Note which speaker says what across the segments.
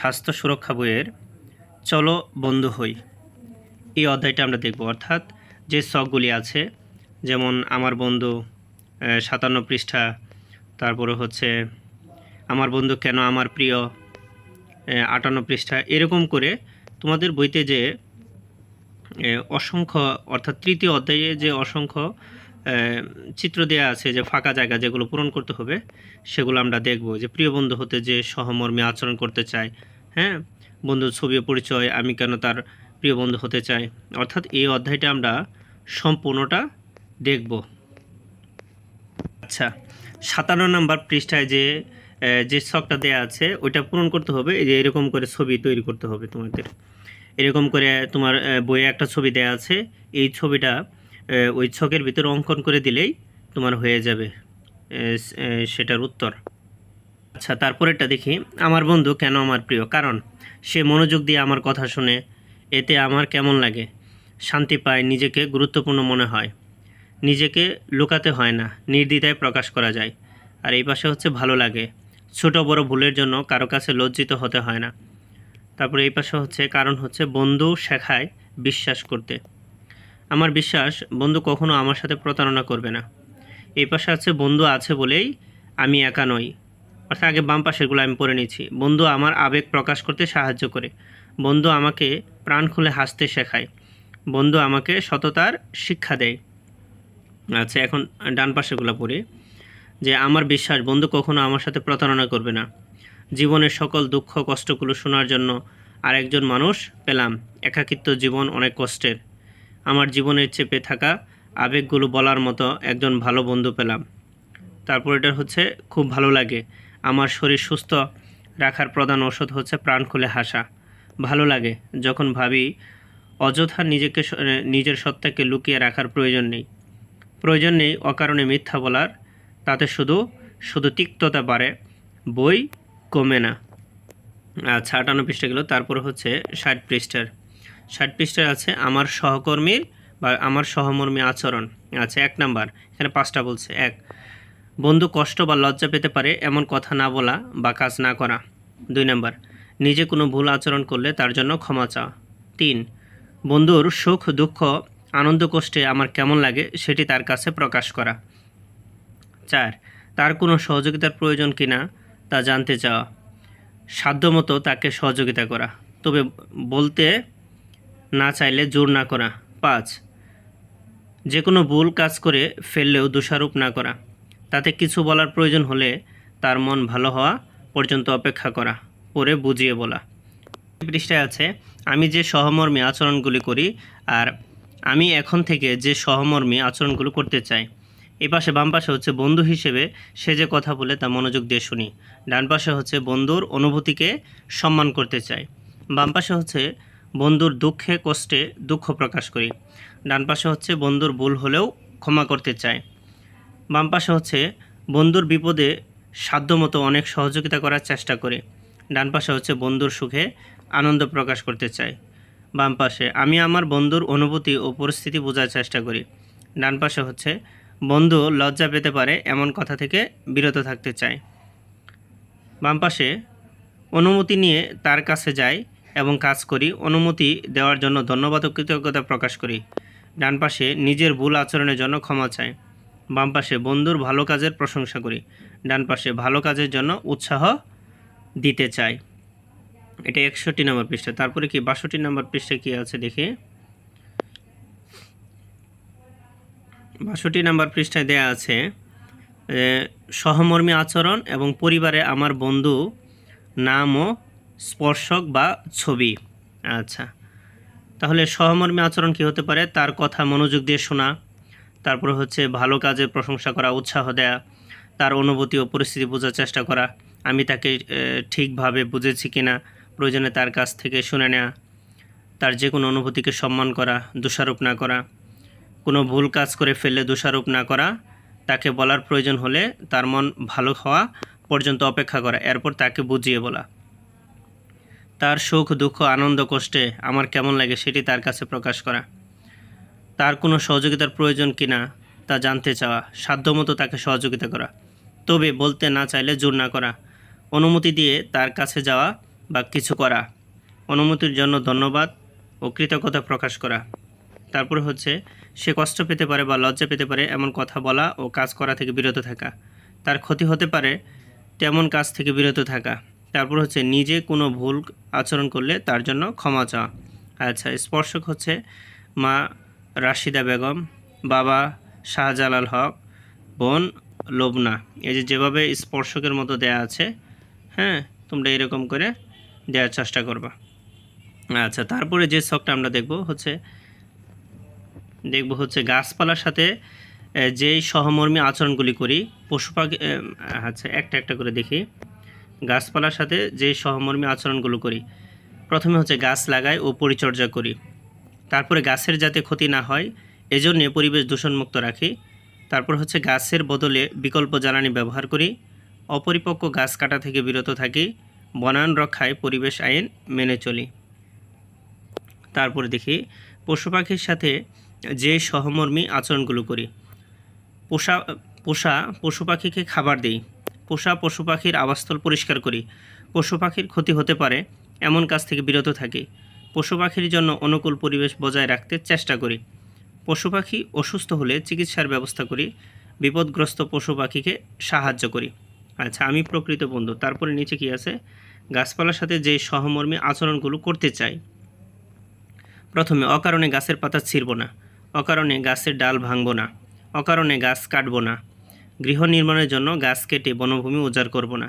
Speaker 1: স্বাস্থ্য সুরক্ষা বইয়ের চলো বন্ধু হই। এই অধ্যায়টা আমরা দেখব। অর্থাৎ যে শখগুলি আছে, যেমন আমার বন্ধু সাতান্ন পৃষ্ঠা, তারপরে হচ্ছে, আমার বন্ধু কেন আমার প্রিয়? আটান্ন পৃষ্ঠা। এরকম করে তোমাদের বইতে যে অসংখ্য, অর্থাৎ তৃতীয় অধ্যায়ে যে অসংখ্য চিত্র দেওয়া আছে যে ফাঁকা জায়গা যেগুলো পূরণ করতে হবে, সেগুলো আমরা দেখব। যে প্রিয় বন্ধু হতে যে সহমর্মী আচরণ করতে চায় হ্যাঁ? বন্ধুর ছবি পরিচয় আমি কেন তার প্রিয় বন্ধু হতে চাই? অর্থাৎ এই অধ্যায়টা আমরা সম্পূর্ণটা দেখব। আচ্ছা সাতান্ন নাম্বার পৃষ্ঠায় যে যে শখটা দেয়া আছে, ওইটা পূরণ করতে হবে। যে এরকম করে ছবি তৈরি করতে হবে তোমাদের। এরকম করে তোমার বইয়ে একটা ছবি দেয়া আছে। এই ছবিটা ওই ছকের ভিতরে অঙ্কন করে দিলেই তোমার হয়ে যাবে। সেটার উত্তর। আচ্ছা তারপরেরটা দেখি। আমার বন্ধু কেন আমার প্রিয়? কারণ সে মনোযোগ দিয়ে আমার কথা শুনে। এতে আমার কেমন লাগে? শান্তি পায়, নিজেকে গুরুত্বপূর্ণ মনে হয়। নিজেকে লুকাতে হয় না, নির্দ্বিধায় প্রকাশ করা যায়। আর এই পাশে হচ্ছে ভালো লাগে। ছোট বড় ভুলের জন্য কারও কাছে লজ্জিত হতে হয় না। তারপরে এই পাশে হচ্ছে কারণ হচ্ছে বন্ধু শেখায় বিশ্বাস করতে। আমার বিশ্বাস, বন্ধু কখনো আমার সাথে প্রতারণা করবে না। এই পাশে আছে, বন্ধু আছে বলেই আমি একা নই। অর্থাৎ আগে বাম পাশেরগুলো আমি পড়ে নিয়েছি। বন্ধু আমার আবেগ প্রকাশ করতে সাহায্য করে। বন্ধু আমাকে প্রাণ খুলে হাসতে শেখায়। বন্ধু আমাকে সততার শিক্ষা দেয়। আচ্ছা এখন ডান পাশেগুলো পড়ি। যে আমার বিশ্বাস, বন্ধু কখনো আমার সাথে প্রতারণা করবে না। জীবনের সকল দুঃখ, কষ্টগুলো শোনার জন্য আরেকজন মানুষ পেলাম। একাকিত্ব জীবন অনেক কষ্টের। আমার জীবনের চেপে থাকা আবেগগুলো বলার মতো একজন ভালো বন্ধু পেলাম। তারপর এটা হচ্ছে খুব ভালো লাগে। আমার শরীর সুস্থ রাখার প্রধান ওষুধ হচ্ছে প্রাণ খুলে হাসা। ভালো লাগে যখন ভাবি অযথা নিজেকে নিজের সত্তাকে লুকিয়ে রাখার প্রয়োজন নেই। প্রয়োজন নেই অকারণে মিথ্যা বলার। তাতে শুধু শুধু তিক্ততা বাড়ে, বই কমে না। আচ্ছা আটান্ন পৃষ্ঠা গেল তারপর হচ্ছে ষাট পৃষ্ঠার। ষাট পৃষ্ঠায় আছে, আমার সহকর্মীর বা আমার সহমর্মী আচরণ আচ্ছা এক নাম্বার। এখানে পাঁচটা বলছে, এক, বন্ধু কষ্ট বা লজ্জা পেতে পারে, এমন কথা না বলা বা কাজ না করা। দুই নাম্বার, নিজে কোনো ভুল আচরণ করলে তার জন্য ক্ষমা চাওয়া। তিন, বন্ধুর সুখ, দুঃখ, আনন্দ, কষ্টে আমার কেমন লাগে সেটি তার কাছে প্রকাশ করা। চার, তার কোনো সহযোগিতার প্রয়োজন কিনা তা জানতে চাওয়া। সাধ্যমতো তাকে সহযোগিতা করা। তবে বলতে না চাইলে জোর না করা। পাঁচ যে কোনো ভুল কাজ করে ফেললেও দোষারোপ না করা। তাতে কিছু বলার প্রয়োজন হলে তার মন ভালো হওয়া পর্যন্ত অপেক্ষা করা, পরে বুঝিয়ে বলা। পৃষ্ঠায় আছে, আমি যে সহমর্মী আচরণগুলি করি আর আমি এখন থেকে যে সহমর্মী আচরণগুলো করতে চাই। এই পাশে বাম পাশে হচ্ছে, বন্ধু হিসেবে সে যে কথা বলে তা মনোযোগ দিয়ে শুনি। ডান পাশে হচ্ছে, বন্ধুর অনুভূতিকে সম্মান করতে চাই। বাম পাশে হচ্ছে বন্ধুর দুঃখে, কষ্টে দুঃখ প্রকাশ করি। ডান পাশে হচ্ছে, বন্ধুর ভুল হলেও ক্ষমা করতে চাই। বাম পাশে হচ্ছে, বন্ধুর বিপদে সাধ্যমতো অনেক সহযোগিতা করার চেষ্টা করি। ডান পাশে হচ্ছে, বন্ধুর সুখে আনন্দ প্রকাশ করতে চাই। বাম পাশে, আমি আমার বন্ধুর অনুভূতি ও পরিস্থিতি বোঝার চেষ্টা করি। ডান পাশে হচ্ছে, বন্ধু লজ্জা পেতে পারে এমন কথা থেকে বিরত থাকতে চাই। বাম পাশে, অনুমতি নিয়ে তার কাছে যাই এবং কাজ করি। অনুমতি দেওয়ার জন্য ধন্যবাদ ও কৃতজ্ঞতা প্রকাশ করি। ডান পাশে নিজের ভুল আচরণের জন্য ক্ষমা চাই। বাম পাশে বন্ধুর ভালো কাজের প্রশংসা করি। ডান পাশে ভালো কাজের জন্য উৎসাহ দিতে চাই। এটা একষট্টি নম্বর পৃষ্ঠা। তারপরে কি? বাষট্টি নম্বর পৃষ্ঠায় কি আছে দেখি? বাষট্টি নম্বর পৃষ্ঠায় দেয়া আছে সহমর্মী আচরণ এবং পরিবারে আমার বন্ধু, নাম ও স্পর্শক বা ছবি। আচ্ছা। তাহলে সহমর্মী আচরণ কি হতে পারে? তার কথা মনোযোগ দিয়ে শোনা, তারপর হচ্ছে ভালো কাজের প্রশংসা করা, উৎসাহ দেয়া, তার অনুভূতি ও পরিস্থিতি বোঝার চেষ্টা করা, আমি তাকে ঠিকভাবে বুঝেছি কিনা, প্রয়োজনে তার কাছ থেকে শুনে নেওয়া তার যে কোনো অনুভূতিকে সম্মান করা, দোষারোপ না করা, কোনো ভুল কাজ করে ফেললে দোষারোপ না করা, তাকে বলার প্রয়োজন হলে তার মন ভালো হওয়া পর্যন্ত অপেক্ষা করা, এরপর তাকে বুঝিয়ে বলা। তার সুখ, দুঃখ, আনন্দ, কষ্টে আমার কেমন লাগে সেটি তার কাছে প্রকাশ করা। তার কোনো সহযোগিতার প্রয়োজন কিনা তা জানতে চাওয়া, সাধ্যমতো তাকে সহযোগিতা করা। তবে বলতে না চাইলে জোর না করা, অনুমতি দিয়ে তার কাছে যাওয়া বা কিছু করা, অনুমতির জন্য ধন্যবাদ ও কৃতজ্ঞতা প্রকাশ করা। তারপরে হচ্ছে, সে কষ্ট পেতে পারে বা লজ্জা পেতে পারে এমন কথা বলা ও কাজ করা থেকে বিরত থাকা। তার ক্ষতি হতে পারে তেমন কাজ থেকে বিরত থাকা। তারপর হচ্ছে নিজে কোনো ভুল আচরণ করলে তার জন্য ক্ষমা চাওয়া। আচ্ছা স্পর্শক হচ্ছে মা রাশিদা বেগম, বাবা শাহজালাল হক, বোন লোবনা। এই যে যেভাবে স্পর্শকের মতো দেয়া আছে হ্যাঁ তোমরা এরকম করে দেওয়ার চেষ্টা করবা। আচ্ছা তারপরে যে শখটা আমরা দেখব হচ্ছে দেখব হচ্ছে গাছপালার সাথে যেই সহমর্মী আচরণগুলি করি, পশু পাখি আচ্ছা একটা একটা করে দেখি। গাছপালার সাথে যে সহমর্মী আচরণগুলো করি। প্রথমে হচ্ছে গাছ লাগাই ও পরিচর্যা করি। তারপরে গাছের যাতে ক্ষতি না হয়, এজন্যে পরিবেশ দূষণমুক্ত রাখি। তারপর হচ্ছে গাছের বদলে বিকল্প জ্বালানি ব্যবহার করি। অপরিপক্ক গাছ কাটা থেকে বিরত থাকি। বনায়ন রক্ষায় পরিবেশ আইন মেনে চলি। তারপরে দেখি, পশু পাখির সাথে যে সহমর্মী আচরণগুলো করি। পোষা পোষা পশু পাখিকে খাবার দিই। পোষা পশু পাখির আবাসস্থল পরিষ্কার করি। পশু পাখির ক্ষতি হতে পারে, এমন কাজ থেকে বিরত থাকি। পশু পাখির জন্য অনুকূল পরিবেশ বজায় রাখতে চেষ্টা করি। পশু পাখি অসুস্থ হলে চিকিৎসার ব্যবস্থা করি, বিপদগ্রস্ত পশু পাখিকে সাহায্য করি। আচ্ছা আমি প্রকৃত বন্ধু, তারপরে নিচে কি আছে? গাছপালার সাথে যে সহমর্মী আচরণগুলো করতে চাই। প্রথমে, অকারণে গাছের পাতা ছিঁড়ব না। অকারণে গাছের ডাল ভাঙব না। অকারণে গাছ কাটব না। গৃহ নির্মাণের জন্য গাছ কেটে বনভূমি উজাড় করব না।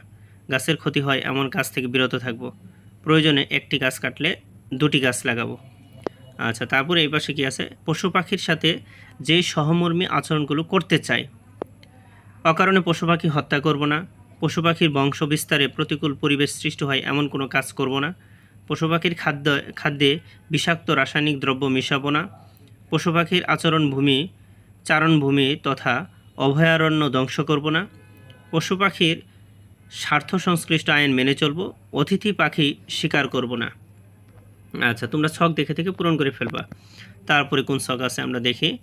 Speaker 1: গাছের ক্ষতি হয় এমন গাছ থেকে বিরত থাকব। প্রয়োজনে একটি গাছ কাটলে দুটি গাছ লাগাবো। আচ্ছা তারপরে এই পাশে কী আছে? পশু পাখির সাথে যে সহমর্মী আচরণগুলো করতে চাই অকারণে পশু পাখি হত্যা করব না। পশু পাখির বংশ বিস্তারে প্রতিকূল পরিবেশ সৃষ্টি হয় এমন কোনো কাজ করব না। পশু পাখির খাদ্য, খাদ্যে বিষাক্ত রাসায়নিক দ্রব্য মিশাবো না। পশু পাখির আচরণভূমি, চারণভূমি তথা অভয়ারণ্য ধ্বংস করব না। পশু পাখির স্বার্থ সংশ্লিষ্ট আইন মেনে চলব, অতিথি পাখি শিকার করব না। আচ্ছা তোমরা ছক দেখে থেকে পূরণ করে ফেলবা। তারপরে কোন ছক আছে আমরা দেখি।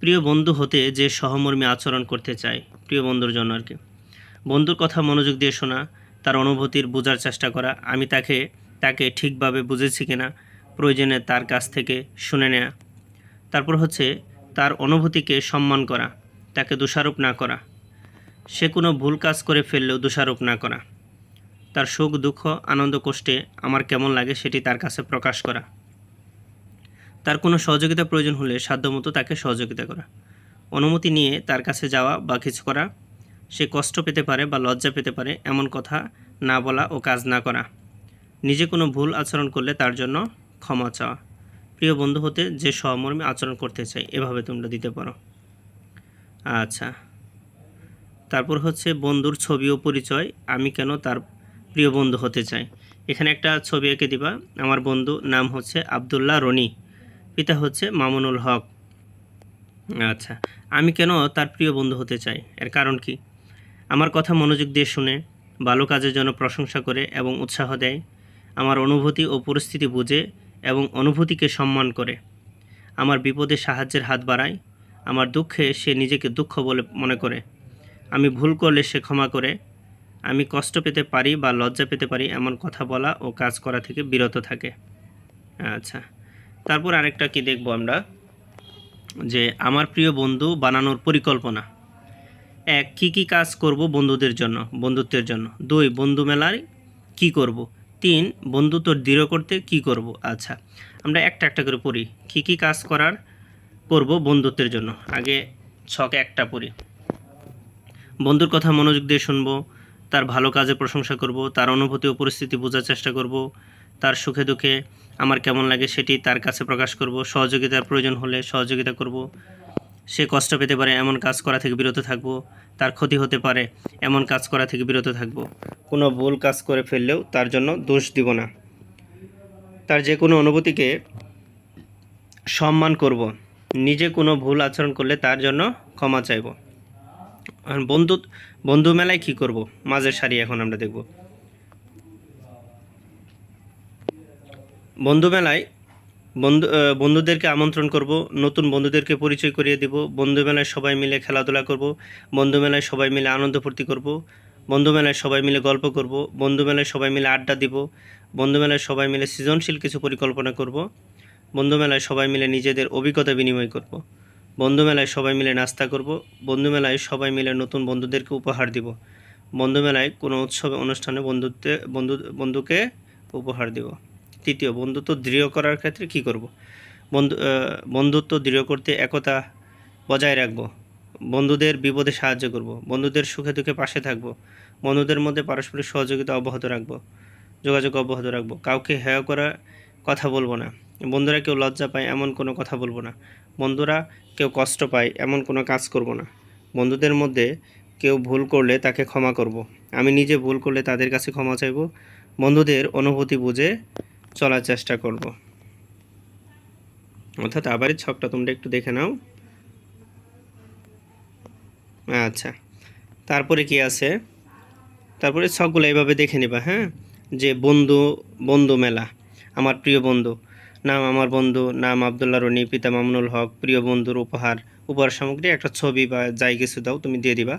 Speaker 1: প্রিয় বন্ধু হতে যে সহমর্মী আচরণ করতে চাই প্রিয় বন্ধুর জন্য আর কি। বন্ধুর কথা মনোযোগ দিয়ে শোনা, তার অনুভূতির বোঝার চেষ্টা করা, আমি তাকে তাকে ঠিকভাবে বুঝেছি কিনা, প্রয়োজনে তার কাছ থেকে শুনে নেয়া। তারপর হচ্ছে তার অনুভূতিকে সম্মান করা। তাকে দোষারোপ না করা। সে কোনো ভুল কাজ করে ফেললেও দোষারোপ না করা। তার সুখ, দুঃখ, আনন্দ, কষ্টে আমার কেমন লাগে সেটি তার কাছে প্রকাশ করা। তার কোনো সহযোগিতা প্রয়োজন হলে সাধ্যমতো তাকে সহযোগিতা করা। অনুমতি নিয়ে তার কাছে যাওয়া বা কিছু করা। সে কষ্ট পেতে পারে বা লজ্জা পেতে পারে এমন কথা না বলা ও কাজ না করা। নিজে কোনো ভুল আচরণ করলে তার জন্য ক্ষমা চাওয়া। প্রিয় বন্ধু হতে যে সহমর্মী আচরণ করতে চাই, এভাবে তোমরা দিতে পারো। আচ্ছা। তারপর হচ্ছে বন্ধুর ছবি ও পরিচয়। আমি কেন তার প্রিয় বন্ধু হতে চাই? এখানে একটা ছবি এঁকে দিবা। আমার বন্ধু নাম হচ্ছে আবদুল্লাহ রনি, পিতা হচ্ছে মামুনুল হক। আচ্ছা আমি কেন তার প্রিয় বন্ধু হতে চাই? এর কারণ কি? আমার কথা মনোযোগ দিয়ে শুনে, ভালো কাজের জন্য প্রশংসা করে এবং উৎসাহ দেয়। আমার অনুভূতি ও পরিস্থিতি বুঝে এবং অনুভূতিকে সম্মান করে। আমার বিপদে সাহায্যের হাত বাড়ায়। আমার দুঃখে সে নিজেকে দুঃখ বলে মনে করে। আমি ভুল করলে সে ক্ষমা করে। আমি কষ্ট পেতে পারি বা লজ্জা পেতে পারি এমন কথা বলা ও কাজ করা থেকে বিরত থাকে। আচ্ছা তারপর আরেকটা কি দেখব আমরা? যে আমার প্রিয় বন্ধু বানানোর পরিকল্পনা। এক, কি কি কাজ করব বন্ধুদের জন্য, বন্ধুত্বের জন্য? দুই, বন্ধু মেলায় কি করব? তিন, বন্ধুত্ব দৃঢ় করতে কি করব? আচ্ছা আমরা একটা একটা করে পড়ি। কি কি কাজ করার করব বন্ধুত্বের জন্য। আগে ছকে একটা পড়ি। বন্ধুর কথা মনোযোগ দিয়ে শুনব, তার ভালো কাজে প্রশংসা করব, তার অনুভূতি ও পরিস্থিতি বোঝার চেষ্টা করব, তার সুখে দুঃখে আমার কেমন লাগে সেটি তার কাছে প্রকাশ করব, সহযোগিতার প্রয়োজন হলে সহযোগিতা করব। সে কষ্ট পেতে পারে এমন কাজ করা থেকে বিরত থাকব, তার ক্ষতি হতে পারে এমন কাজ করা থেকে বিরত থাকব। কোনো ভুল কাজ করে ফেললেও তার জন্য দোষ দিব না। তার যে কোনো অনুভূতিকে সম্মান করব। নিজে কোনো ভুল আচরণ করলে তার জন্য ক্ষমা চাইব। আর বন্ধু বন্ধু মেলায় কি করব? মাঝের সারি এখন আমরা দেখব। বন্ধু মেলায় বন্ধু বন্ধুদেরকে আমন্ত্রণ করব, নতুন বন্ধুদেরকে পরিচয় করিয়ে দেব, বন্ধু মেলায় সবাই মিলে খেলাধুলা করব, বন্ধু মেলায় সবাই মিলে আনন্দ ফুর্তি করব, বন্ধু মেলায় সবাই মিলে গল্প করব, বন্ধু মেলায় সবাই মিলে আড্ডা দিব, বন্ধু মেলায় সবাই মিলে সৃজনশীল কিছু পরিকল্পনা করব। বন্ধু মেলায় সবাই মিলে নিজেদের অভিজ্ঞতা বিনিময় করব। বন্ধু মেলায় সবাই মিলে নাস্তা করব। বন্ধু মেলায় সবাই মিলে নতুন বন্ধুদেরকে উপহার দিব। বন্ধু মেলায় কোনো উৎসবে, অনুষ্ঠানে বন্ধুত্বে, বন্ধু, বন্ধুকে উপহার দিব। তৃতীয়, বন্ধুত্ব দৃঢ় করার ক্ষেত্রে কি করব? বন্ধু বন্ধুত্ব দৃঢ় করতে একতা বজায় রাখব। বন্ধুদের বিপদে সাহায্য করব। বন্ধুদের সুখে দুঃখে পাশে থাকব। বন্ধুদের মধ্যে পারস্পরিক সহযোগিতা অব্যাহত রাখব। যোগাযোগ অব্যাহত রাখব। কাউকে হেয় করা কথা বলব না। বন্ধুরা, কেউ লজ্জা পায়, এমন কোনো কথা বলব না। বন্ধুরা, কেউ কষ্ট পায়, এমন কোনো কাজ করব না। বন্ধুদের মধ্যে কেউ ভুল করলে তাকে ক্ষমা করব। আমি নিজে ভুল করলে তাদের কাছে ক্ষমা চাইব। বন্ধুদের অনুভূতি বুঝে চলার চেষ্টা করব। অর্থাৎ আবারই ছকটা তোমরা একটু দেখে নাও। আচ্ছা তারপরে কি আছে? তারপরে ছকগুলো এইভাবে দেখে নিবা হ্যাঁ? যে বন্ধু বন্ধু মেলা, আমার প্রিয় বন্ধু। নাম আমার বন্ধু, নাম আবদুল্লাহ রনি, পিতা মামুনুল হক, প্রিয় বন্ধুর উপহার উপহার সামগ্রী, একটা ছবি বা যাই কিছু দাও, তুমি দিয়ে দিবা।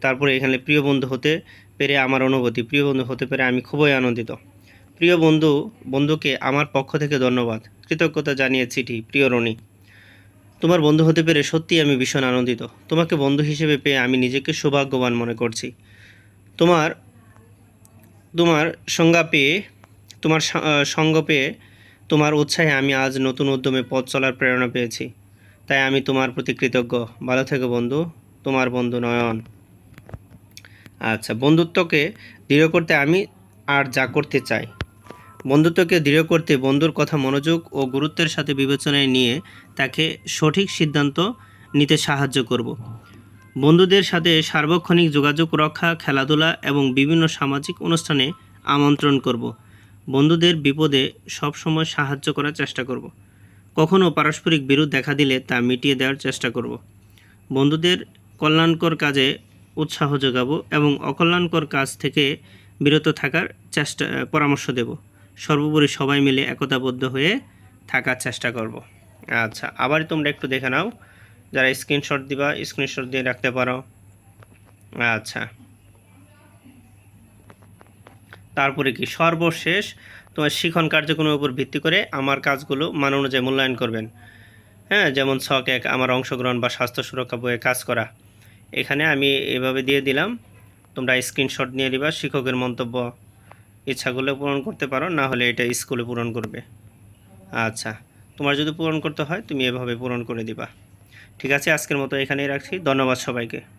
Speaker 1: তারপরে এখানে প্রিয় বন্ধু হতে পেরে আমার অনুভূতি, প্রিয় বন্ধু হতে পেরে আমি খুবই আনন্দিত। প্রিয় বন্ধু, বন্ধুকে আমার পক্ষ থেকে ধন্যবাদ, কৃতজ্ঞতা জানিয়ে চিঠি, প্রিয় রনি। তোমার বন্ধু হতে পেরে সত্যিই আমি ভীষণ আনন্দিত। তোমাকে বন্ধু হিসেবে পেয়ে আমি নিজেকে সৌভাগ্যবান মনে করছি। তোমার তোমার সংজ্ঞা পেয়ে, তোমার সঙ্গ পেয়ে তোমার উৎসাহে আমি আজ নতুন উদ্যমে পথ চলার প্রেরণা পেয়েছি। তাই আমি তোমার প্রতি কৃতজ্ঞ। ভালো থেকো বন্ধু। তোমার বন্ধু নয়ন। আচ্ছা বন্ধুত্বকে দৃঢ় করতে আমি আর যা করতে চাই। বন্ধুত্বকে দৃঢ় করতে বন্ধুর কথা মনোযোগ ও গুরুত্বের সাথে বিবেচনায় নিয়ে তাকে সঠিক সিদ্ধান্ত নিতে সাহায্য করব। বন্ধুদের সাথে সার্বক্ষণিক যোগাযোগ রক্ষা, খেলাধুলা এবং বিভিন্ন সামাজিক অনুষ্ঠানে আমন্ত্রণ করব। বন্ধুদের বিপদে সবসময় সাহায্য করার চেষ্টা করব। কখনও পারস্পরিক বিরোধ দেখা দিলে তা মিটিয়ে দেওয়ার চেষ্টা করব। বন্ধুদের কল্যাণকর কাজে উৎসাহ যোগাবো এবং অকল্যাণকর কাজ থেকে বিরত থাকার চেষ্টা, পরামর্শ দেব। সর্বোপরি সবাই মিলে একতাবদ্ধ হয়ে থাকার চেষ্টা করব। আচ্ছা আবার তোমরা একটু দেখে নাও। যারা স্ক্রিনশট দিবা স্ক্রিনশট দিয়ে রাখতে পারো। আচ্ছা। তারপরে কি? সর্বশেষ তোমার শিখন কার্যক্রমের উপর ভিত্তি করে আমার কাজগুলো মান অনুযায়ী মূল্যায়ন করবেন। হ্যাঁ যেমন ছক এক, আমার অংশগ্রহণ বা স্বাস্থ্য সুরক্ষা বইয়ে কাজ করা। এখানে আমি এভাবে দিয়ে দিলাম। তোমরা স্ক্রিনশট নিয়ে নিবা, শিক্ষকের মন্তব্য ইচ্ছাগুলো পূরণ করতে পারো, না হলে এটা স্কুলে পূরণ করবে। আচ্ছা তোমার যদি পূরণ করতে হয়, তুমি এভাবে পূরণ করে দিবা। ঠিক আছে, আজকের মতো এখানেই রাখছি। ধন্যবাদ সবাইকে।